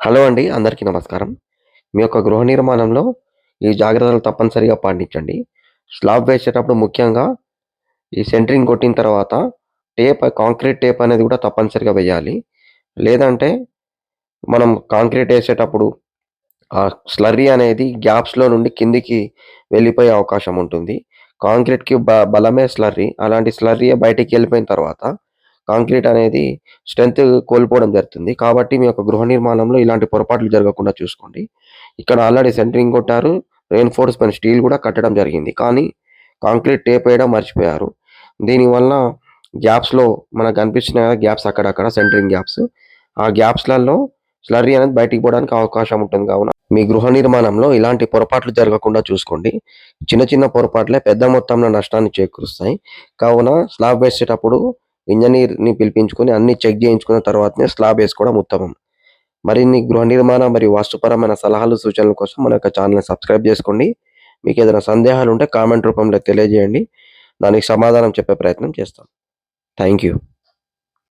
Hello అండి అందరికీ నమస్కారం. మీ యొక్క గృహ నిర్మాణంలో ఈ జాగ్రత్తలు తప్పనిసరిగా పాటించండి. స్లాబ్ వేసేటప్పుడు ముఖ్యంగా ఈ సెంటరింగ్ కొట్టిన తర్వాత టేప్ కాంక్రీట్ టేప్ అనేది కూడా తప్పనిసరిగా వేయాలి. లేదంటే మనం కాంక్రీట్ వేసేటప్పుడు ఆ స్లర్రీ అనేది గ్యాప్స్లో నుండి కిందికి వెళ్ళిపోయే అవకాశం ఉంటుంది. కాంక్రీట్కి బ బలమే స్లర్రీ. అలాంటి స్లర్రీ బయటికి వెళ్ళిపోయిన తర్వాత కాంక్రీట్ అనేది స్ట్రెంత్ కోల్పోవడం జరుగుతుంది. కాబట్టి మీ యొక్క గృహ నిర్మాణంలో ఇలాంటి పొరపాట్లు జరగకుండా చూసుకోండి. ఇక్కడ ఆల్రెడీ సెంటరింగ్ కొట్టారు. రెయిన్ఫోర్స్మెంట్ స్టీల్ కూడా కట్టడం జరిగింది. కానీ కాంక్రీట్ టేప్ వేయడం మర్చిపోయారు. దీనివల్ల గ్యాప్స్లో మనకు కనిపిస్తున్నాయి కదా గ్యాప్స్ అక్కడక్కడ సెంటరింగ్ గ్యాప్స్. ఆ గ్యాప్స్లలో స్లర్రీ అనేది బయటికి పోవడానికి అవకాశం ఉంటుంది కావున మీ గృహ నిర్మాణంలో ఇలాంటి పొరపాట్లు జరగకుండా చూసుకోండి. చిన్న చిన్న పొరపాట్లే పెద్ద మొత్తంలో నష్టాన్ని చేకూరుస్తాయి. కావున స్లాబ్ వేసేటప్పుడు ఇంజనీర్ని పిలిపించుకొని అన్ని చెక్ చేయించుకున్న తర్వాతనే స్లాబ్ వేసుకోవడం ఉత్తమం. మరిన్ని గృహ నిర్మాణ మరియు వాస్తుపరమైన సలహాలు సూచనల కోసం మన యొక్క ఛానల్ని సబ్స్క్రైబ్ చేసుకోండి. మీకు ఏదైనా సందేహాలు ఉంటే కామెంట్ రూపంలో తెలియజేయండి. దానికి సమాధానం చెప్పే ప్రయత్నం చేస్తాం. Thank you